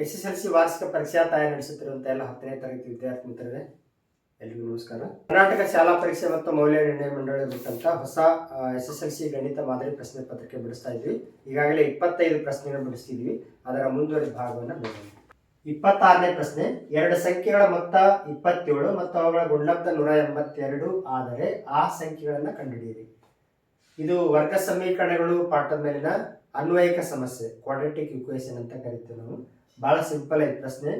S S L C ವಾರ್ಷಿಕ ಪರೀಕ್ಷಾ ತಯಾರಿ ನಡೆಸುತ್ತಿರುವಂಥ ಎಲ್ಲ ಹತ್ತನೇ ತರಗತಿ ವಿದ್ಯಾರ್ಥಿ ಮಿತ್ರರೇ, ಎಲ್ರಿಗೂ ನಮಸ್ಕಾರ. ಕರ್ನಾಟಕ ಶಾಲಾ ಪರೀಕ್ಷೆ ಮತ್ತು ಮೌಲ್ಯ ನಿರ್ಣಯ ಮಂಡಳಿ ಬಿಟ್ಟಂತ ಹೊಸ ಎಸ್ ಎಸ್ ಎಲ್ ಸಿ ಗಣಿತ ಮಾದರಿ ಪ್ರಶ್ನೆ ಪತ್ರಿಕೆ ಬಿಡಿಸ್ತಾ ಇದ್ವಿ. ಈಗಾಗಲೇ ಇಪ್ಪತ್ತೈದು ಪ್ರಶ್ನೆಗಳನ್ನು ಬಿಡಿಸ್ತಿದ್ವಿ. ಅದರ ಮುಂದುವರಿದ ಭಾಗವನ್ನು ನೋಡೋಣ. ಇಪ್ಪತ್ತಾರನೇ ಪ್ರಶ್ನೆ, ಎರಡು ಸಂಖ್ಯೆಗಳ ಮೊತ್ತ ಇಪ್ಪತ್ತೇಳು ಮತ್ತು ಅವುಗಳ ಗುಣಲಬ್ಧ ನೂರ ಎಂಬತ್ತೆರಡು ಆದರೆ ಆ ಸಂಖ್ಯೆಗಳನ್ನು ಕಂಡುಹಿಡಿಯಿರಿ. ಇದು ವರ್ಗ ಸಮೀಕರಣಗಳು ಪಾಠದ ಮೇಲಿನ ಅನ್ವಯಿಕ ಸಮಸ್ಯೆ ಕ್ವಾಡ್ರೆಟಿಕ್ ಇಕ್ವೇಶನ್ ಅಂತ ಕರಿತೀವಿ ನಾವು. ಬಹಳ ಸಿಂಪಲ್ ಐತೆ ಪ್ರಶ್ನೆ.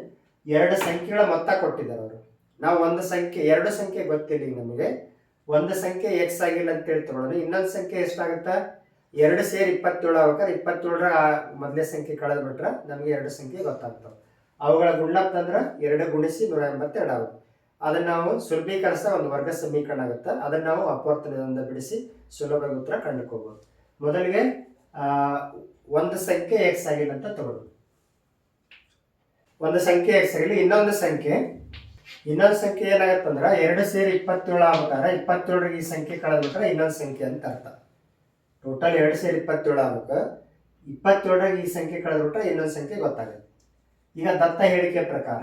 ಎರಡು ಸಂಖ್ಯೆಗಳ ಮೊತ್ತ ಕೊಟ್ಟಿದ್ದಾರೆ ಅವರು. ನಾವು ಒಂದು ಸಂಖ್ಯೆ, ಎರಡು ಸಂಖ್ಯೆ ಗೊತ್ತಿಲ್ಲ ನಮಗೆ. ಒಂದು ಸಂಖ್ಯೆ ಎಕ್ಸ್ ಆಗಿಲ್ಲ ಅಂತ ಹೇಳಿ ತಗೊಳ್ಳೋಣ. ಇನ್ನೊಂದು ಸಂಖ್ಯೆ ಎಷ್ಟಾಗುತ್ತಾ? ಎರಡು ಸೇರಿ ಇಪ್ಪತ್ತೇಳು ಆಗ್ಬೇಕಾದ್ರೆ ಇಪ್ಪತ್ತೇಳರ ಮೊದಲೇ ಸಂಖ್ಯೆ ಕಳೆದು ಬಿಟ್ರೆ ನಮಗೆ ಎರಡು ಸಂಖ್ಯೆ ಗೊತ್ತಾಗ್ತವೆ ಅವುಗಳ ಗುಣಲಬ್ಧ ಅಂದ್ರೆ ಎರಡು ಗುಣಿಸಿ ನೂರ ಎಂಬತ್ತೆರಡು ಆಗುತ್ತೆ. ಅದನ್ನ ನಾವು ಸುಲಭೀಕರಿಸ ಒಂದು ವರ್ಗ ಸಮೀಕರಣ ಆಗುತ್ತೆ. ಅದನ್ನ ನಾವು ಅಪವರ್ತನದಿಂದ ಬಿಡಿಸಿ ಸುಲಭವಾಗಿ ಉತ್ತರ ಕಂಡುಕೋಬಹುದು ಮೊದಲಿಗೆ ಒಂದು ಸಂಖ್ಯೆ ಎಕ್ಸ್ ಆಗಿಲ್ಲ ಅಂತ ತಗೊಳ್ಳಿ. ಒಂದು ಸಂಖ್ಯೆ ಎಕ್ಸ್ ಇನ್ನೊಂದು ಸಂಖ್ಯೆ. ಇನ್ನೊಂದು ಸಂಖ್ಯೆ ಏನಾಗತ್ತಂದ್ರ ಎರಡು ಸೇರಿ ಇಪ್ಪತ್ತೇಳು ಆಗ್ಬೇಕಾದ್ರೆ ಇಪ್ಪತ್ತೇಳರಿಗೆ ಈ ಸಂಖ್ಯೆ ಕಳೆದ್ಬಿಟ್ರೆ ಇನ್ನೊಂದು ಸಂಖ್ಯೆ ಅಂತ ಅರ್ಥ. ಟೋಟಲ್ ಎರಡು ಸೇರಿ ಇಪ್ಪತ್ತೇಳು ಆಗ್ಬೇಕು ಇಪ್ಪತ್ತೇಳರಿಗೆ ಈ ಸಂಖ್ಯೆ ಕಳೆದ್ಬಿಟ್ರೆ ಇನ್ನೊಂದು ಸಂಖ್ಯೆ ಗೊತ್ತಾಗುತ್ತೆ. ಈಗ ದತ್ತ ಹೇಳಿಕೆ ಪ್ರಕಾರ,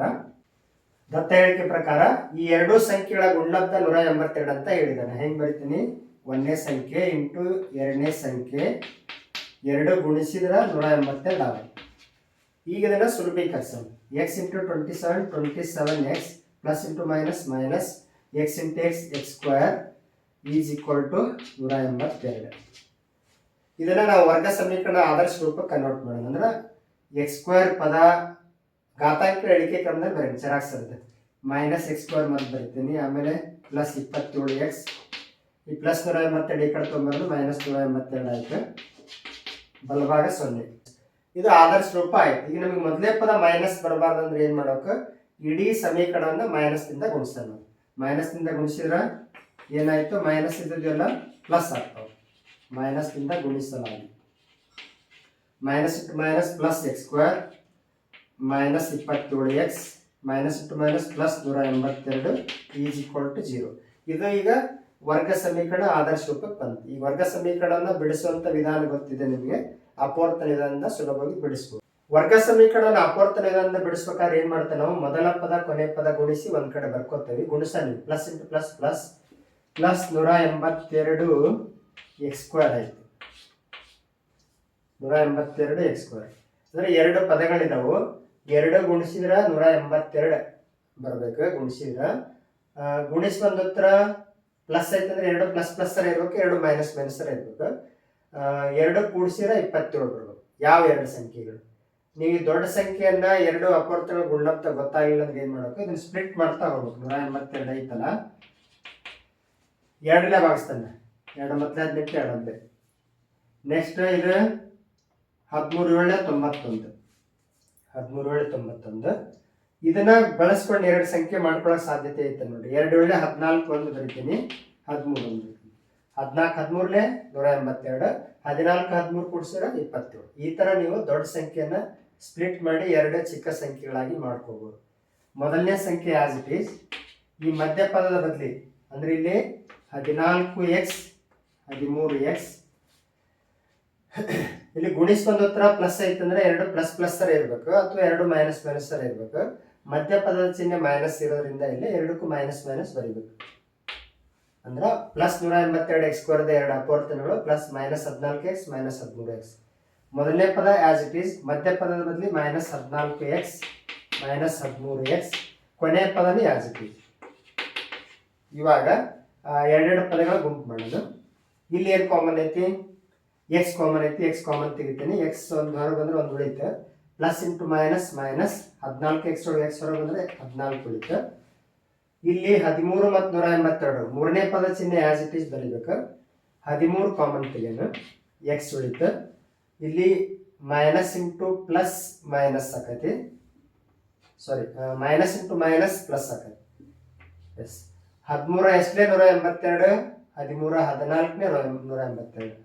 ದತ್ತ ಹೇಳಿಕೆ ಪ್ರಕಾರ ಈ ಎರಡೂ ಸಂಖ್ಯೆಗಳ ಗುಣಲಬ್ಧ ನೂರ ಎಂಬತ್ತೆರಡು ಅಂತ ಹೇಳಿದ್ದಾನೆ. ಹೆಂಗೆ ಬರಿತೀನಿ? ಒಂದನೇ ಸಂಖ್ಯೆ ಇಂಟು ಎರಡನೇ ಸಂಖ್ಯೆ ಎರಡು ಗುಣಿಸಿದ್ರೆ ನೂರ ಎಂಬತ್ತೆರಡು ಆಗುತ್ತೆ. ಈಗ ಇದನ್ನ ಸುಲಭೀಕರಿಸೋಣ. Seven twenty seven x plus into minus minus x into x x square is equal to ನೂರ ಎಂಬತ್ತೆರಡು. ಇದನ್ನ ನಾವು ವರ್ಗ ಸಮೀಕರಣ ಆದರ್ಶ ರೂಪಕ್ಕೆ ಕನ್ವರ್ಟ್ ಮಾಡೋಣ. ಅಂದ್ರೆ ಎಕ್ಸ್ ಸ್ಕ್ವೇರ್ ಪದ ಘಾತಾಂಕ ಎಳಿಕೆ ಕ್ರಮದಲ್ಲಿ ಬರೀನಿ ಜೆರಾಕ್ಸ್ ಅಂತ ಮೈನಸ್ ಎಕ್ಸ್ ಸ್ಕ್ವೇರ್ ಮತ್ತೆ ಬರಿತೀನಿ. ಆಮೇಲೆ ಪ್ಲಸ್ ಇಪ್ಪತ್ತೇಳು ಎಕ್ಸ್ ಈ ಪ್ಲಸ್ ನೂರ ಎಂಬತ್ತೆರಡು ಈ ಕಡೆ ತೊಗೊಂಬರೋದು ಮೈನಸ್ ನೂರ ಎಂಬತ್ತೆರಡು ಆಯಿತು. ಬಲಭಾಗ ಸೊನ್ನೆ. ಇದು ಆದರ್ಶ ರೂಪ ಆಯ್ತು. ಈಗ ನಮಗೆ ಮೊದಲೇ ಪದ ಮೈನಸ್ ಬರಬಾರ್ದು ಅಂದ್ರೆ ಏನ್ ಮಾಡೋಕೆ? ಇಡೀ ಸಮೀಕರಣವನ್ನ ಮೈನಸ್ ಗುಣಿಸೋಣ. ಮೈನಸ್ನಿಂದ ಗುಣಿಸಿದ್ರ ಏನಾಯ್ತು? ಮೈನಸ್ ಇದ್ದದೆಲ್ಲ ಪ್ಲಸ್ ಆಗ್ತಾವೆ. ಮೈನಸ್ನಿಂದ ಗುಣಿಸಲಾಗಿ. ಮೈನಸ್ ಇಟ್ಟು minus plus x square minus ಇಪ್ಪತ್ತೇಳು ಎಕ್ಸ್ ಮೈನಸ್ ಇಟ್ಟು ಮೈನಸ್ ಪ್ಲಸ್ ನೂರ ಎಂಬತ್ತೆರಡು ಈಸ್ ಈಕ್ವಲ್ ಟು ಜೀರೋ ಇದು ಈಗ ವರ್ಗ ಸಮೀಕರಣ ಆದರ್ಶ ರೂಪಕ್ಕೆ ಬಂತು. ಈ ವರ್ಗ ಸಮೀಕರಣವನ್ನು ಬಿಡಿಸುವಂತ ವಿಧಾನ ಗೊತ್ತಿದೆ ನಿಮಗೆ. ಅಪವರ್ತನ ವಿಧಾನದಿಂದ ಸುಲಭವಾಗಿ ಬಿಡಿಸಬಹುದು ವರ್ಗ ಸಮೀಕರಣ ಅಪವರ್ತನ ವಿಧಾನದಿಂದ ಬಿಡಿಸ್ಬೇಕಾದ್ರೆ ಏನ್ ಮಾಡ್ತೇವೆ ನಾವು? ಮೊದಲ ಪದ, ಕೊನೆ ಪದ ಗುಣಿಸಿ ಒಂದ್ ಕಡೆ ಬರ್ಕೋತೇವೆ. ಗುಣಿಸ ನೀವು plus into plus plus plus ನೂರ ಎಂಬತ್ತೆರಡು ಎಕ್ಸ್ ಸ್ಕ್ವೇರ್ ಆಯ್ತು. ನೂರ ಎಂಬತ್ತೆರಡು ಎಕ್ಸ್ ಸ್ಕ್ವೇರ್. ಅಂದ್ರೆ ಎರಡು ಪದಗಳಿದಾವು. ಎರಡು ಗುಣಿಸಿದ್ರ ನೂರ ಎಂಬತ್ತೆರಡು ಬರ್ಬೇಕು. ಗುಣಿಸಿದ್ರ ಗುಣಿಸ್ ಗುಣಿಸಿ ಬಂದ ಉತ್ತರ ಪ್ಲಸ್ ಐತಂದ್ರೆ ಎರಡು ಪ್ಲಸ್ ಪ್ಲಸ್ ಸರ ಇರ್ಬೇಕು. ಎರಡು ಮೈನಸ್ ಮೈನಸ್ ಸರ ಇರ್ಬೇಕು. ಎರಡು ಕೂಡಿಸಿದ್ರೆ ಇಪ್ಪತ್ತೇಳು ಬರ್ಬೋದು ಯಾವ ಎರಡು ಸಂಖ್ಯೆಗಳು? ನೀವು ದೊಡ್ಡ ಸಂಖ್ಯೆಯನ್ನ ಎರಡು ಅಪವರ್ತನ ಗುಣಲಬ್ಧ ಗೊತ್ತಾಗಿಲ್ಲ ಅಂದ್ರೆ ಏನ್ ಮಾಡಬೇಕು? ಇದನ್ನ ಸ್ಪ್ಲಿಟ್ ಮಾಡ್ತಾ ಹೋಗ್ಬೇಕು. ನೂರ ಎಂಬತ್ತೆರಡು ಐತಲ್ಲ? ಎರಡನೇ ಭಾಗಿಸ್ತಾನೆ ಎರಡು ಮತ್ತೆ ಹದಿನೆಂಟು, ಎರಡು ನೆಕ್ಸ್ಟ್ ಇದು ಹದಿಮೂರು ಏಳೆ, ತೊಂಬತ್ತೊಂದು. ಹದಿಮೂರು ಏಳೆ, ತೊಂಬತ್ತೊಂದು. ಇದನ್ನ ಬಳಸ್ಕೊಂಡು ಎರಡು ಸಂಖ್ಯೆ ಮಾಡ್ಕೊಳಕ್ ಸಾಧ್ಯತೆ ಐತೆ ನೋಡಿ ಎರಡು ಏಳೆ, ಹದಿನಾಲ್ಕು ಒಂದು ಬರಿತೀನಿ. ಹದಿಮೂರು ಒಂದು. ಹದಿನಾಲ್ಕು, ಹದಿಮೂರನೇ ನೂರ ಎಂಬತ್ತೆರಡು, ಹದಿನಾಲ್ಕು, ಹದಿಮೂರು ಕೂಡಿಸಿರ ಇಪ್ಪತ್ತೇಳು. ಈ ತರ ನೀವು ದೊಡ್ಡ ಸಂಖ್ಯೆಯನ್ನ ಸ್ಪ್ಲಿಟ್ ಮಾಡಿ ಎರಡೇ ಚಿಕ್ಕ ಸಂಖ್ಯೆಗಳಾಗಿ ಮಾಡ್ಕೋಬಹುದು ಮೊದಲನೇ ಸಂಖ್ಯೆ ಆಸ್ ಇಟ್ ಈಸ್ ಈ ಮಧ್ಯಪದದ ಬದಲಿ, ಅಂದ್ರೆ ಇಲ್ಲಿ ಹದಿನಾಲ್ಕು ಎಕ್ಸ್ ಹದಿಮೂರು ಎಕ್ಸ್ ಇಲ್ಲಿ ಗುಣಿಸ್ಕೊಂಡ್ ಉತ್ತರ ಪ್ಲಸ್ ಐತಂದ್ರೆ ಎರಡು ಪ್ಲಸ್ ಪ್ಲಸ್ ತರ ಇರಬೇಕು, ಅಥವಾ ಎರಡು ಮೈನಸ್ ಮೈನಸ್ ತರ ಇರಬೇಕು. ಮಧ್ಯ ಪದದ ಚಿಹ್ನೆ ಮೈನಸ್ ಇರೋದ್ರಿಂದ ಇಲ್ಲಿ ಎರಡಕ್ಕೂ ಮೈನಸ್ ಮೈನಸ್ ಬರಿಬೇಕು. ಅಂದ್ರ ಪ್ಲಸ್ ನೂರ ಎಂಬತ್ತೆರಡು ಎಕ್ಸ್ ಸ್ಕ್ವೇರ್ದ ಎರಡು ಅಪವರ್ತನಗಳು ಪ್ಲಸ್ ಮೈನಸ್ ಹದಿನಾಲ್ಕು ಎಕ್ಸ್ ಮೈನಸ್ ಹದಿಮೂರು ಎಕ್ಸ್ ಮೊದಲನೇ ಪದ ಆಸ್ ಇಟ್ ಈಸ್ ಮಧ್ಯ ಪದದ ಬದಲಿ ಮೈನಸ್ ಹದಿನಾಲ್ಕು ಎಕ್ಸ್ ಮೈನಸ್ ಹದಿಮೂರು ಎಕ್ಸ್ ಕೊನೆಯ ಪದನೇ ಆಸ್ ಇಟ್ ಈಸ್ ಇವಾಗ ಎರಡೆರಡು ಪದಗಳ ಗುಂಪು ಮಾಡೋದು ಇಲ್ಲಿ ಏನು ಕಾಮನ್ ಐತಿ? ಎಕ್ಸ್ ಕಾಮನ್ ಐತಿ ಎಕ್ಸ್ ಕಾಮನ್ ತೆಗಿತೀನಿ. ಎಕ್ಸ್ ಒಂದು ಹೊರಗೆ ಬಂದ್ರೆ ಒಂದು ಉಳಿತು ಪ್ಲಸ್ ಇಂಟು ಮೈನಸ್ ಮೈನಸ್ ಹದಿನಾಲ್ಕು ಎಕ್ಸ್ ಒಳಗೆ ಎಕ್ಸ್ ಹೊರಗೆ ಬಂದ್ರೆ ಹದಿನಾಲ್ಕು ಉಳಿತು ಇಲ್ಲಿ ಹದಿಮೂರು ಮತ್ತು ನೂರ ಎಂಬತ್ತೆರಡು ಮೂರನೇ ಪದ ಚಿಹ್ನೆ ಆಸ್ ಇಟ್ ಈಸ್ ಬರೀಬೇಕು. ಹದಿಮೂರು ಕಾಮನ್ ತೆಗೆಯನ್ನು ಎಕ್ಸ್ ಉಳಿತು. ಇಲ್ಲಿ ಮೈನಸ್ ಇಂಟು ಪ್ಲಸ್ ಮೈನಸ್ ಆಕತಿ. Sorry minus into minus plus ಆಕತಿ. ಎಸ್ ಹದಿಮೂರ ಎಷ್ಟನೇ ನೂರ ಎಂಬತ್ತೆರಡು? ಹದಿಮೂರ ಹದಿನಾಲ್ಕನೇ ನೂರ ಎಂಬತ್ತೆರಡು.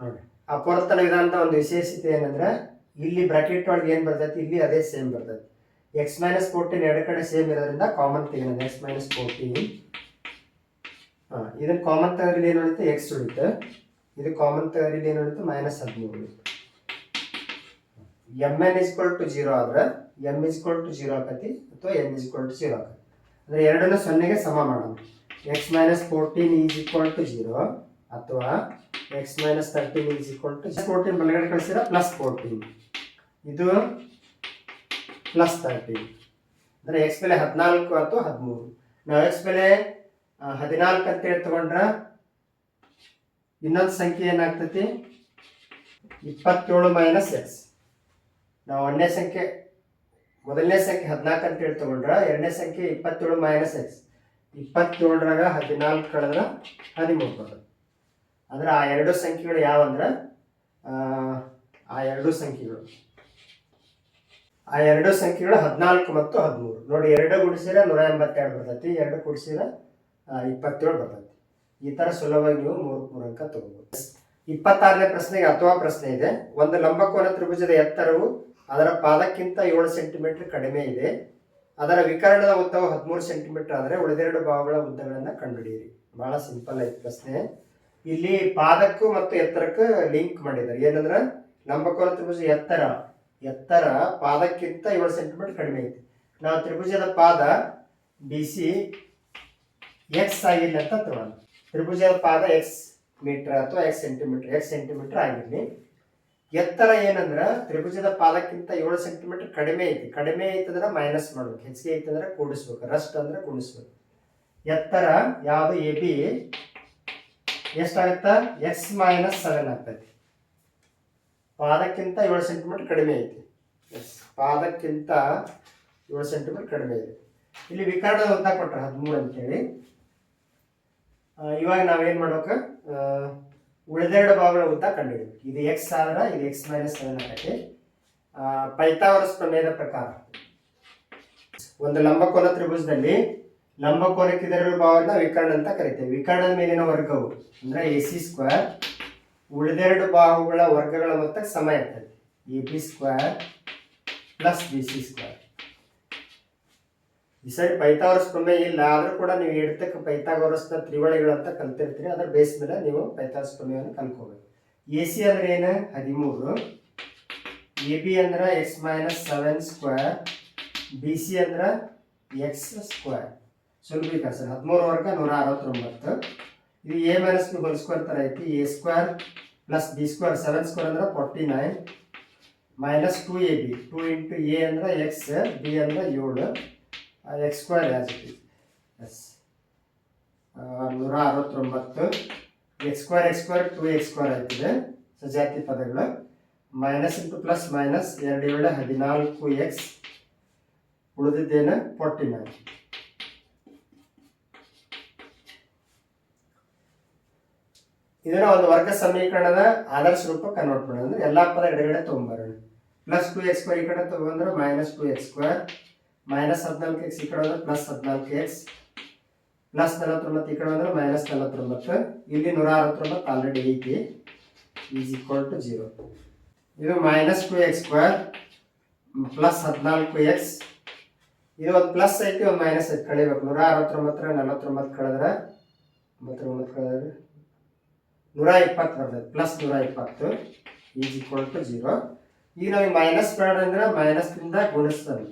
ನೋಡಿ, ಅಪವರ್ತನ ವಿಧಾನದ ಒಂದು ವಿಶೇಷತೆ ಏನಂದ್ರೆ, ಇಲ್ಲಿ ಬ್ರಾಕೆಟ್ ಒಳಗೆ ಏನು ಬರ್ತೈತಿ? ಇಲ್ಲಿ ಅದೇ ಸೇಮ್ ಬರ್ತೈತಿ. ಎಕ್ಸ್ ಮೈನಸ್ ಫೋರ್ಟೀನ್ ಎರಡು ಕಡೆ ಸೇಮ್ ಇರೋದ್ರಿಂದ ಕಾಮನ್ ತೆಗೆಯೋಣ ಎಕ್ಸ್ ಮೈನಸ್ ಫೋರ್ಟೀನ್ ಹಾಂ ಇದನ್ನ ಕಾಮನ್ ತೆಗೆದ್ರೆ ಏನು ಉಳಿತು ಎಕ್ಸ್ ಉಳಿತು ಇದು ಕಾಮನ್ ತೆಗೆದ್ರೆ ಏನು ಉಳಿತು ಮೈನಸ್ ಹದಿಮೂರು ಉಳಿತು M N is equal to zero ಆದ್ರೆ M is equal to zero ಆಕತಿ ಅಥವಾ ಎನ್ ಇಸ್ಕೊಲ್ ಟು ಜೀರೋ ಆಕತಿ? ಅಂದ್ರೆ ಎರಡನ್ನು ಸೊನ್ನೆಗೆ ಸಮ ಮಾಡೋಣ. X minus fourteen is equal to zero ಅಥವಾ x minus thirteen is equal to fourteen ಬಲಗಡೆ ಕಳಿಸಿದ್ರೆ ಪ್ಲಸ್ ಫೋರ್ಟೀನ್ ಇದು ಪ್ಲಸ್ ತರ್ಟಿ ಅಂದರೆ ಎಕ್ಸ್ ಬೆಲೆ ಹದಿನಾಲ್ಕು ಅಥವಾ ಹದಿಮೂರು. ನಾವು ಎಕ್ಸ್ ಬೆಲೆ ಹದಿನಾಲ್ಕು ಅಂತೇಳಿ ತಗೊಂಡ್ರೆ ಇನ್ನೊಂದು ಸಂಖ್ಯೆ ಏನಾಗ್ತೈತಿ? ಇಪ್ಪತ್ತೇಳು ಮೈನಸ್ ಎಕ್ಸ್ ನಾವು ಒಂದನೇ ಸಂಖ್ಯೆ, ಮೊದಲನೇ ಸಂಖ್ಯೆ ಹದಿನಾಲ್ಕು ಅಂತೇಳಿ ತಗೊಂಡ್ರೆ ಎರಡನೇ ಸಂಖ್ಯೆ ಇಪ್ಪತ್ತೇಳು ಮೈನಸ್ ಎಕ್ಸ್ ಇಪ್ಪತ್ತೇಳರಾಗ ಹದಿನಾಲ್ಕು ಕಳೆದ್ರೆ ಹದಿಮೂರು ಬರ್ತದೆ ಅಂದ್ರೆ ಆ ಎರಡು ಸಂಖ್ಯೆಗಳು ಯಾವಂದ್ರೆ? ಆ ಎರಡು ಸಂಖ್ಯೆಗಳು. ಆ ಎರಡು ಸಂಖ್ಯೆಗಳು ಹದಿನಾಲ್ಕು ಮತ್ತು ಹದಿಮೂರು. ನೋಡಿ, ಎರಡು ಗುಡಿಸಿದ ನೂರ ಎಂಬತ್ತೆರಡು ಬರ್ತೈತಿ, ಎರಡು ಗುಡಿಸಿದ್ರೆ ಇಪ್ಪತ್ತೇಳು ಬರ್ತೈತಿ. ಈ ತರ ಸುಲಭವಾಗಿ ನೀವು ಮೂರು ಮೂರು ಅಂಕ ತಗೋಬಹುದು ಇಪ್ಪತ್ತಾರನೇ ಪ್ರಶ್ನೆಗೆ ಅಥವಾ ಪ್ರಶ್ನೆ ಇದೆ. ಒಂದು ಲಂಬಕೋನ ತ್ರಿಭುಜದ ಎತ್ತರವು ಅದರ ಪಾದಕ್ಕಿಂತ ಏಳು ಸೆಂಟಿಮೀಟರ್ ಕಡಿಮೆ ಇದೆ. ಅದರ ವಿಕರಣದ ಉದ್ದವು ಹದಿಮೂರು ಸೆಂಟಿಮೀಟರ್ ಆದರೆ ಉಳಿದೆರಡು ಭಾಗಗಳ ಉದ್ದಗಳನ್ನು ಕಂಡುಹಿಡಿಯಿರಿ. ಬಹಳ ಸಿಂಪಲ್ ಐತಿ ಪ್ರಶ್ನೆ. ಇಲ್ಲಿ ಪಾದಕ್ಕೂ ಮತ್ತು ಎತ್ತರಕ್ಕೂ ಲಿಂಕ್ ಮಾಡಿದ್ದಾರೆ. ಏನಂದ್ರೆ, ಲಂಬಕೋನ ತ್ರಿಭುಜ ಎತ್ತರ ಎತ್ತರ ಪಾದಕ್ಕಿಂತ ಏಳು ಸೆಂಟಿಮೀಟರ್ ಕಡಿಮೆ ಐತಿ. ನಾವು ತ್ರಿಭುಜದ ಪಾದ ಬಿ ಸಿ ಎಕ್ಸ್ ಆಗಿಲ್ಲ ಅಂತ ತಗೊಳ್ಳೋಣ ತ್ರಿಭುಜದ ಪಾದ ಎಕ್ಸ್ ಮೀಟರ್ ಅಥವಾ ಎಕ್ಸ್ ಸೆಂಟಿಮೀಟರ್ ಎಕ್ಸ್ ಸೆಂಟಿಮೀಟರ್ ಆಗಿರಲಿ. ಎತ್ತರ ಏನಂದ್ರೆ ತ್ರಿಭುಜದ ಪಾದಕ್ಕಿಂತ ಏಳು ಸೆಂಟಿಮೀಟರ್ ಕಡಿಮೆ ಐತಿ. ಕಡಿಮೆ ಐತಂದ್ರೆ ಮೈನಸ್ ಮಾಡ್ಬೇಕು. ಹೆಚ್ಚಿಗೆ ಐತಂದ್ರೆ ಕೂಡಿಸ್ಬೇಕು. ರಸ್ಟ್ ಅಂದ್ರೆ ಕೂಡಿಸ್ಬೇಕು. ಎತ್ತರ ಯಾವುದು ಎ ಬಿ ಎಷ್ಟಾಗತ್ತ? ಎಕ್ಸ್ ಮೈನಸ್ ಸೆವೆನ್ ಆಗ್ತೈತಿ. ಪಾದಕ್ಕಿಂತ ಏಳು ಸೆಂಟಿಮೀಟರ್ ಕಡಿಮೆ ಐತಿ. ಎಸ್ ಪಾದಕ್ಕಿಂತ ಏಳು ಸೆಂಟಿಮೀಟರ್ ಕಡಿಮೆ ಇದೆ. ಇಲ್ಲಿ ವಿಕರ್ಣದ ಅಂತ ಕೊಟ್ಟರೆ ಹದಿಮೂರು ಅಂತೇಳಿ. ಇವಾಗ ನಾವೇನು ಮಾಡ್ಬೇಕು? ಆ, ಉಳಿದೆರಡು ಭಾಗಗಳ ಉದ್ದ ಕಂಡುಹಿಡಿಯಬೇಕು ಇದು ಎಕ್ಸ್ ಆದ್ರೆ ಇದು ಎಕ್ಸ್ ಮೈನಸ್ ಸೆವೆನ್ ಆಗತ್ತೆ. ಪೈತಾವರಸ್ ಪ್ರಮೇಯದ ಪ್ರಕಾರ. ಒಂದು ಲಂಬಕೋನ ತ್ರಿಭುಜದಲ್ಲಿ ಲಂಬಕೋನಕ್ಕೆ ಇದರ ಭಾವನ ವಿಕರ್ಣ ಅಂತ ಕರಿತೇವೆ. ವಿಕರ್ಣದ ಮೇಲಿನ ವರ್ಗವು ಅಂದ್ರೆ ಎ ಸಿ ಸ್ಕ್ವೇರ್ ಉಳಿದೆರಡು ಬಾಹುಗಳ ವರ್ಗಗಳ ಮೊತ್ತ ಸಮ ಇರ್ತದೆ. A B square plus B C square ಈ ಸರಿ ಪೈಥಾಗರಸ್ ಪ್ರಮೇಯ ಇಲ್ಲ, ಆದರೂ ಕೂಡ ನೀವು ಇಡ್ತಕ್ಕ ಪೈಥಾಗೋರಸ್ನ ತ್ರಿವಳಿಗಳು ಅಂತ ಕಲ್ತಿರ್ತೀರಿ. ಅದರ ಬೇಸ್ ಮೇಲೆ ನೀವು ಪೈಥಾಗರಸ್ ಪ್ರಮೇಯವನ್ನು ಕಲ್ಕೋಬೇಕು ಎ ಸಿ ಅಂದ್ರೆ ಏನು? ಹದಿಮೂರು. ಎ ಬಿ ಅಂದ್ರೆ x minus seven square B C ಅಂದ್ರೆ ಎಕ್ಸ್ ಸ್ಕ್ವೇರ್ ಸುಲಭೀಕರಣ ಸರ್. ಹದಿಮೂರು ವರ್ಗ ನೂರ ಅರವತ್ತೊಂಬತ್ತು. ಇದು A minus B whole square ಥರ ಐತಿ. A square plus B square seven square ಅಂದ್ರೆ forty nine minus two A B two into A ಅಂದ್ರೆ ಎಕ್ಸ್ ಬಿ ಅಂದ್ರೆ ಏಳು. ಎಕ್ಸ್ ಸ್ಕ್ವೇರ್ ಇಟ್ ಎಸ್ ನೂರ ಅರವತ್ತೊಂಬತ್ತು. X square x square two x square ಆಯ್ತಿದೆ. ಸಜಾತಿ ಪದಗಳು. ಮೈನಸ್ ಇಂಟು ಪ್ಲಸ್ ಮೈನಸ್ ಎರಡು ಏಳು ಹದಿನಾಲ್ಕು ಎಕ್ಸ್ ಉಳಿದಿದ್ದೇನು? ಫೋರ್ಟಿ ನೈನ್ ಇದನ್ನ ಒಂದು ವರ್ಗ ಸಮೀಕರಣದ ಆದರ್ಶ ರೂಪ ಕನ್ವರ್ಟ್ ಮಾಡೋಣ. ಅಂದ್ರೆ ಎಲ್ಲಾ ಪದ ಎಡಗಡೆ ತೊಗೊಂಬರೋಣ. ಪ್ಲಸ್ ಟು ಎಕ್ಸ್ ಈ ಕಡೆ ತಗೊಂಡ್ರೆ minus two x square minus ಹದಿನಾಲ್ಕು ಎಕ್ಸ್ ಈ ಕಡೆ ಅಂದ್ರೆ ಪ್ಲಸ್ ಹದಿನಾಲ್ಕು ಎಕ್ಸ್ ಪ್ಲಸ್ ನಲವತ್ತೊಂಬತ್ತು ಈ ಕಡೆ ಅಂದ್ರೆ ಮೈನಸ್ ನಲವತ್ತೊಂಬತ್ತು. ಇಲ್ಲಿ ನೂರ ಅರವತ್ತೊಂಬತ್ತು ಆಲ್ರೆಡಿ ಐತಿ. ಈಸ್ ಈಕ್ವಲ್ ಟು ಜೀರೋ ಇದು minus two x square plus ಹದಿನಾಲ್ಕು ಎಕ್ಸ್ ಇದು ಒಂದು ಪ್ಲಸ್ ಐತಿ, ಒಂದು ಮೈನಸ್ ಐತಿ. ಕಳಿಬೇಕು. ನೂರ ಅರವತ್ತೊಂಬತ್ತರ ನಲವತ್ತೊಂಬತ್ತು ಕಳೆದ್ರೆ ಒಂಬತ್ತೊಂಬತ್ತು ಕಳೆದ್ರೆ ನೂರ ಇಪ್ಪತ್ತು ಬರ್ತದೆ ಪ್ಲಸ್ ನೂರ ಇಪ್ಪತ್ತು ಈಸ್ ಈಕ್ವಲ್ ಟು ಜೀರೋ ಈಗ ನಾವು ಮೈನಸ್ ಬೇಡ ಅಂದ್ರೆ ಮೈನಸ್ನಿಂದ ಗುಣಿಸ್ತಾನೆ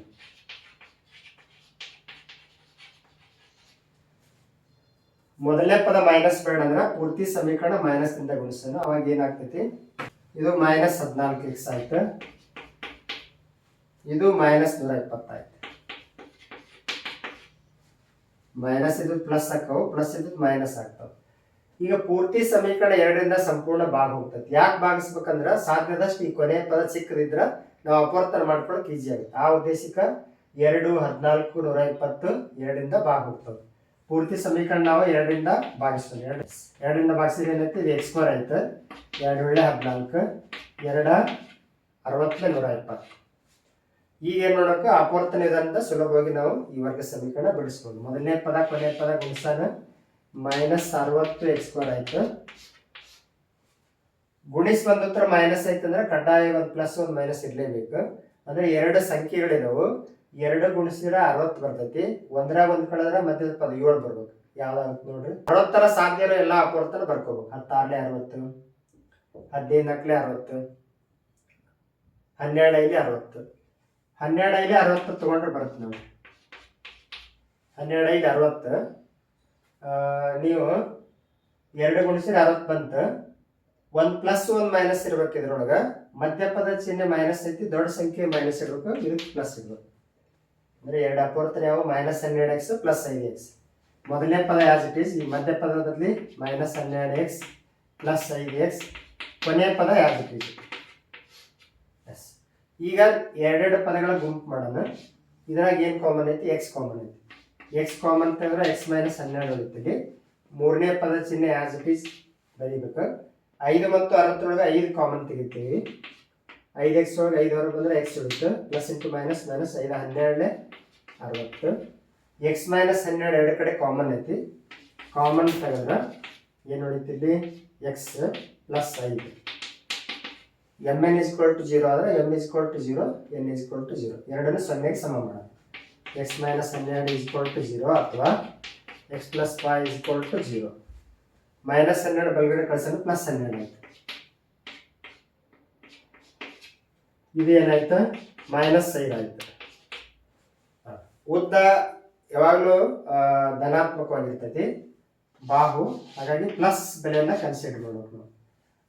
ಮೊದಲನೇ ಪದ ಮೈನಸ್ ಬೇಡ ಅಂದ್ರೆ ಪೂರ್ತಿ ಸಮೀಕರಣ ಮೈನಸ್ನಿಂದ ಗುಣಿಸ್ತಾನೆ ಅವಾಗ ಏನಾಗ್ತೈತಿ? ಇದು ಮೈನಸ್ ಹದಿನಾಲ್ಕು ಎಕ್ಸ್ ಆಯ್ತು. ಇದು ಮೈನಸ್ ನೂರ ಇಪ್ಪತ್ತಾಯ್ತು ಮೈನಸ್ ಇದು ಪ್ಲಸ್ ಹಾಕವು ಪ್ಲಸ್ ಇದು ಮೈನಸ್ ಆಗ್ತಾವ. ಈಗ ಪೂರ್ತಿ ಸಮೀಕರಣ ಎರಡರಿಂದ ಸಂಪೂರ್ಣ ಭಾಗ ಹೋಗ್ತದೆ. ಯಾಕೆ ಭಾಗಿಸ್ಬೇಕಂದ್ರೆ ಸಾಧ್ಯದಷ್ಟು ಈ ಕೊನೆಯ ಪದ ಚಿಕ್ಕದಿದ್ರೆ ನಾವು ಅಪವರ್ತನ ಮಾಡ್ಕೊಳಕ್ ಈಸಿ ಆಗುತ್ತೆ. ಆ ಉದ್ದೇಶಕ್ಕೆ ಎರಡು, ಹದಿನಾಲ್ಕು, ನೂರ ಇಪ್ಪತ್ತು ಎರಡರಿಂದ ಭಾಗ ಹೋಗ್ತದೆ. ಪೂರ್ತಿ ಸಮೀಕರಣ ನಾವು ಎರಡರಿಂದ ಭಾಗಿಸ್ತೇವೆ. ಎರಡು, ಎರಡರಿಂದ ಭಾಗಿಸಿದ್ರೆ ಏನೈತಿ? ಇದು ಎಕ್ಸ್ ಸ್ಕ್ವೇರ್ ಆಯ್ತು. ಎರಡು ಒಳ್ಳೆ ಹದಿನಾಲ್ಕು, ಎರಡ ಅರವತ್ತನೇ ನೂರ ಇಪ್ಪತ್ತು ಈಗ ಏನು ನೋಡೋಕೆ ಅಪವರ್ತನ ಇದರಿಂದ ಸುಲಭವಾಗಿ ನಾವು ಈ ವರ್ಗ ಸಮೀಕರಣ ಬಿಡಿಸ್ಬೋದು. ಮೊದಲನೇ ಪದ, ಕೊನೆಯ ಪದ ಗುಣಿಸಾನ ಮೈನಸ್ ಅರವತ್ತು ಎಕ್ಸ್ ಸ್ಕ್ವೇರ್ ಆಯ್ತು. ಗುಣಿಸ್ ಬಂದ ಉತ್ತರ ಮೈನಸ್ ಆಯ್ತು ಅಂದ್ರೆ ಕಡ್ಡಾಯ ಒಂದು ಪ್ಲಸ್ ಒಂದು ಮೈನಸ್ ಇರಲೇಬೇಕು. ಅಂದ್ರೆ ಎರಡು ಸಂಖ್ಯೆಗಳಿದಾವು. ಎರಡು ಗುಣಿಸಿದ್ರೆ ಅರವತ್ತು ಬರ್ತೈತಿ. ಒಂದ್ರಾಗ ಒಂದ್ ಕಳೆದ್ರೆ ಮತ್ತೆ ಪದ ಏಳು ಬರ್ಬೇಕು. ಯಾವ್ದಾಗುತ್ತೆ ನೋಡ್ರಿ. ಅರವತ್ತರ ಸಾಧ್ಯ ಎಲ್ಲ ಅಪವರ್ತನ ಬರ್ಕೋಬೇಕು. ಹತ್ತಾರ್ಲೆ ಅರವತ್ತು ಹದಿನೈದು ನಕ್ಲೆ ಅರವತ್ತು, ಹನ್ನೆರಡು ಐದು ಅರವತ್ತು. ಹನ್ನೆರಡು ಐದು ಅರವತ್ತು ತೊಗೊಂಡ್ರೆ ಬರುತ್ತೆ ನೋಡಿ ಹನ್ನೆರಡು ಐದು ಅರವತ್ತು. ನೀವು ಎರಡು ಗುಣಿಸಿದ್ರೆ ಅರವತ್ತು ಬಂತು. ಒಂದು ಪ್ಲಸ್ ಒಂದು ಮೈನಸ್ ಇರ್ಬೇಕು ಇದ್ರೊಳಗೆ. ಮಧ್ಯಪದ ಚಿಹ್ನೆ ಮೈನಸ್ ಐತಿ, ದೊಡ್ಡ ಸಂಖ್ಯೆ ಮೈನಸ್ ಇರ್ಬೇಕು, ಇದಕ್ಕೆ ಪ್ಲಸ್ ಇರ್ಬೇಕು. ಅಂದರೆ ಎರಡು ಅಪೂರ್ತನ ಯಾವ ಮೈನಸ್ ಹನ್ನೆರಡು ಎಕ್ಸ್ ಪ್ಲಸ್ ಐದು ಎಕ್ಸ್ ಮೊದಲನೇ ಪದ ಆಸ್ ಇಟ್ ಈಸ್ ಈ ಮಧ್ಯ ಪದದಲ್ಲಿ ಮೈನಸ್ ಹನ್ನೆರಡು ಎಕ್ಸ್ ಪ್ಲಸ್ ಐದು ಎಕ್ಸ್ ಕೊನೆಯ ಪದ ಆಸ್ ಇಟ್ ಈಸ್ ಎಸ್ ಈಗ ಎರಡೆರಡು ಪದಗಳ ಗುಂಪು ಮಾಡೋಣ. ಇದ್ರಾಗ ಏನು ಕಾಮನ್ ಐತಿ? ಎಕ್ಸ್ ಕಾಮನ್ ಐತಿ. ಎಕ್ಸ್ ಕಾಮನ್ ತೆಗೆದ್ರೆ ಎಕ್ಸ್ ಮೈನಸ್ ಹನ್ನೆರಡು ಉಳಿತೀವಿ ಮೂರನೇ ಪದ ಚಿಹ್ನೆ ಆಸ್ ಇಟ್ ಈಸ್ ಬರೀಬೇಕು. ಐದು ಮತ್ತು ಅರವತ್ತರೊಳಗೆ ಐದು ಕಾಮನ್ ತೆಗಿತೀವಿ. ಐದು ಎಕ್ಸ್ ಒಳಗೆ ಐದು ಹೊರಗೆ ಬಂದರೆ ಎಕ್ಸ್ ಇಡುತ್ತೆ ಪ್ಲಸ್ ಇಂಟು ಮೈನಸ್ ಮೈನಸ್ ಐದು ಹನ್ನೆರಡನೇ ಅರವತ್ತು. ಎಕ್ಸ್ ಮೈನಸ್ ಹನ್ನೆರಡು ಎರಡು ಕಡೆ ಕಾಮನ್ ಐತಿ. ಕಾಮನ್ ತೆಗೆದ್ರೆ ಏನು ಹೊಡಿತೀವಿ ಎಕ್ಸ್ ಪ್ಲಸ್ ಐದು. M N is to zero ಆದರೆ M is to zero N is to zero ಎರಡನ್ನೂ ಸೊನ್ನೆಗೆ ಸಮ ಮಾಡೋದು. ಎಕ್ಸ್ ಮೈನಸ್ ಹನ್ನೆರಡು ಇಸ್ ಟು ಜೀರೋ ಅಥವಾ x plus five is to zero minus ಹನ್ನೆರಡು ಬಲಗಡೆ ಕಳ್ಸೋದು ಪ್ಲಸ್ ಹನ್ನೆರಡು ಆಯಿತು. ಇದು ಏನಾಯ್ತು? ಮೈನಸ್ ಐದು ಆಯಿತು. ಉದ್ದ ಯಾವಾಗಲೂ ಧನಾತ್ಮಕವಾಗಿರ್ತೈತಿ. ಬಾಹು, ಹಾಗಾಗಿ ಪ್ಲಸ್ ಬೆಲೆಯನ್ನು ಕನ್ಸಿಡರ್ ಮಾಡ್ಬೇಕು ನಾವು.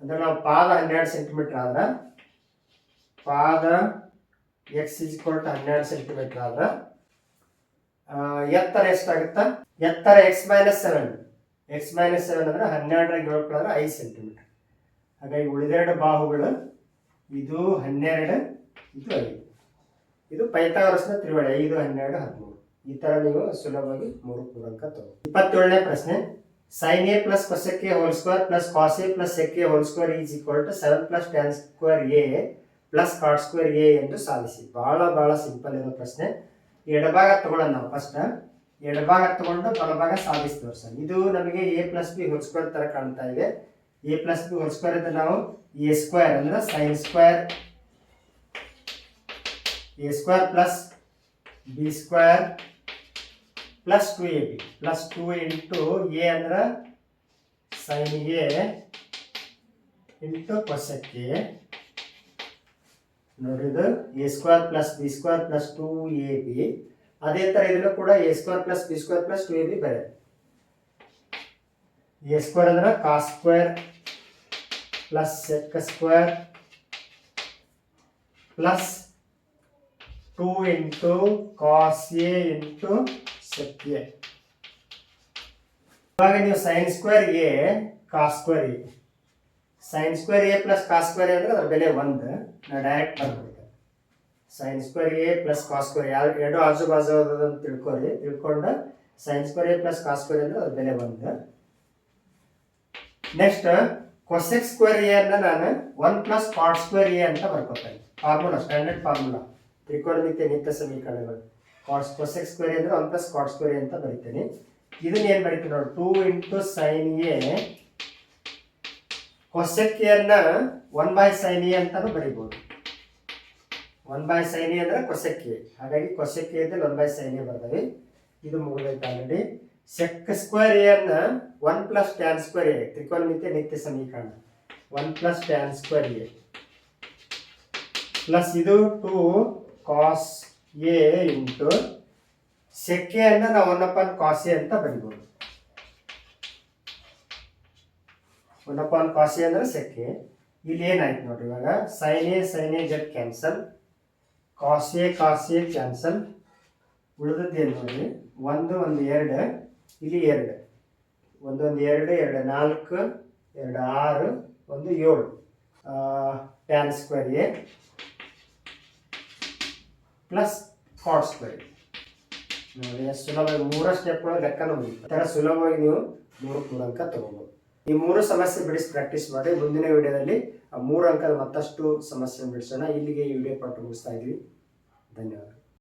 ಅಂದ್ರೆ ನಾವು ಪಾದ ಹನ್ನೆರಡು ಸೆಂಟಿಮೀಟ್ರ್ ಆದ್ರೆ, ಪಾದ ಎಕ್ಸ್ ಇಸ್ ಟು ಹನ್ನೆರಡು ಸೆಂಟಿಮೀಟ್ರ್ ಆದ್ರೆ ಎತ್ತರ ಎಷ್ಟಾಗುತ್ತಾ? ಎತ್ತರ x minus seven x minus seven ಅಂದ್ರೆ ಹನ್ನೆರಡರಾಗ ಹೇಳ್ಕೊಳ್ಳೋದ್ರೆ ಐದು ಸೆಂಟಿಮೀಟರ್ ಹಾಗಾಗಿ ಉಳಿದೆರಡು ಬಾಹುಗಳು, ಇದು ಹನ್ನೆರಡು, ಇದು ಐದು. ಇದು ಪೈಥಾಗರಸ್ನ ತ್ರಿವಳಿ ಐದು, ಹನ್ನೆರಡು, ಹದಿಮೂರು. ಈ ತರ ನೀವು ಸುಲಭವಾಗಿ ಮೂರು ಪೂರಕ ತಗೋ. ಇಪ್ಪತ್ತೇಳನೇ ಪ್ರಶ್ನೆ. Sine A plus cosec A whole square plus cos A plus sec A whole square is equal to seven plus tan square A plus cot square A ಎಂದು ಸಾಧಿಸಿ. ಬಹಳ ಬಹಳ ಸಿಂಪಲ್ ಇರೋ ಪ್ರಶ್ನೆ. ಎಡಭಾಗ ತಗೊಳ್ಳೋಣ ನಾವು ಫಸ್ಟ್ ಎಡಭಾಗ ತಗೊಂಡು ಬಲಭಾಗ ಸಾಧಿಸಿ ತೋರಿಸೋಣ. ಇದು ನಮಗೆ A plus B whole square ತರ ಕಾಣ್ತಾ ಇದೆ. A plus B whole square ಇದ್ರೆ ನಾವು ಎ ಸ್ಕ್ವೇರ್ ಅಂದ್ರೆ sine square A square plus B square plus two A B plus two into A ಅಂದ್ರೆ sine A into cosec A ನೋಡಿ ಇದು A square plus B square plus two A B ಅದೇ ಥರ ಇದನ್ನು ಕೂಡ A square plus B square plus two A B ಬರೆ A square ಅಂದ್ರೆ cos square plus sec square plus two into cos A into sec A ಇವಾಗ ನೀವು sine square A cos square A sine square A plus cos square A ಅಂದ್ರೆ ಅದ್ರ ಬೆಲೆ ಒಂದು. ನಾ direct ಬರ್ಬೋದು sine square A plus cos square ಯಾವ ಎರಡು ಆಜು ಬಾಜು ಅಂತ ತಿಳ್ಕೊರಿ ತಿಳ್ಕೊಂಡು sine square A plus cos square ಅಂದ್ರೆ ಅದ್ರ ಬೆಲೆ ಒಂದು. ನೆಕ್ಸ್ಟ್ ಕೊಸೆಕ್ ಸ್ಕ್ವೇರ್ ಎ ಅನ್ನ ನಾನು one plus cot square A ಅಂತ ಬರ್ಕೊತೇನೆ. ಫಾರ್ಮುಲಾ ಸ್ಟ್ಯಾಂಡರ್ಡ್ ಫಾರ್ಮುಲಾ ತ್ರಿಕೋನಮಿತಿಯ ನಿತ್ಯ ಸಮೀಕರಣಗಳು. ಕಾಟ್ ಕೊಸೆಕ್ ಸ್ಕ್ವೇರ್ ಅಂದ್ರೆ one plus cot square A ಅಂತ ಬರಿತೀನಿ. ಇದನ್ನ ಏನ್ ಬರೀತೀನಿ ನೋಡಿ. Two into sine A cosec ಅನ್ನ ಒನ್ ಬೈ ಸೈನ್ ಎ ಅಂತಾನು ಬರಿಬೋದು. ಒನ್ ಬೈ ಸೈನ್ ಎ ಅಂದ್ರೆ ಕೊಸೆಕ್ಕೆ ಹಾಗಾಗಿ ಕೊಸಕ್ಕಿ ಇದ್ದಲ್ಲಿ ಒನ್ ಬೈ ಸೈನ್ ಎ ಬರ್ತವೆ ಇದು ಮುಗಿದೈತೆ ಆಲ್ರೆಡಿ. ಸೆಕ್ ಸ್ಕ್ವೇರ್ ಎ ಅನ್ನ one plus tan square A ತ್ರಿಕೋನಮಿತಿಯ ನಿತ್ಯ ಸಮೀಕರಣ. One plus tan square A plus ಇದು ಟು ಕಾಸ್ ಎ ಇಂಟು ಸೆಕ್ಕೆ ಅನ್ನ ನಾವು ಒನ್ ಅಪಾನ್ ಕಾಸ್ ಎ ಅಂತ ಬರಿಬೋದು. ಒನ್ ಅಪಾನ್ ಕಾಸ್ ಅಂದ್ರೆ ಸೆಕ್ಕೆ ಇಲ್ಲಿ ಏನಾಯ್ತು ನೋಡಿ ಇವಾಗ? ಸೈನೆ ಸೈನೆ ಜೆಟ್ ಕ್ಯಾನ್ಸಲ್ ಕಾಸ್ ಕಾಸ್ ಕ್ಯಾನ್ಸಲ್ ಉಳಿದದ್ದು ಏನು ನೋಡ್ರಿ? ಒಂದು ಒಂದು, ಎರಡು. ಇಲ್ಲಿ ಎರಡು. ಒಂದೊಂದು ಎರಡು ಎರಡು, ನಾಲ್ಕು, ಎರಡು, ಆರು, ಒಂದು, ಏಳು. Tan square A plus cot square ನೋಡಿ ಸುಲಭವಾಗಿ ಮೂರ ಸ್ಟೆಪ್ ಲೆಕ್ಕ ಲೆಕ್ಕನ ಮುಗಿತು. ಈ ಥರ ಸುಲಭವಾಗಿ ನೀವು ಮೂರು ಮೂರು ಅಂಕ ತಗೋಬೋದು. ಈ ಮೂರು ಸಮಸ್ಯೆ ಬಿಡಿಸಿ ಪ್ರಾಕ್ಟೀಸ್ ಮಾಡಿ ಮುಂದಿನ ವಿಡಿಯೋದಲ್ಲಿ ಮೂರು ಅಂಕದ ಮತ್ತಷ್ಟು ಸಮಸ್ಯೆ ಬಿಡಿಸೋಣ. ಇಲ್ಲಿಗೆ ಈ ವಿಡಿಯೋ ಪಟ್ಟು ಮುಗಿಸ್ತಾ ಇದ್ದೀವಿ. ಧನ್ಯವಾದ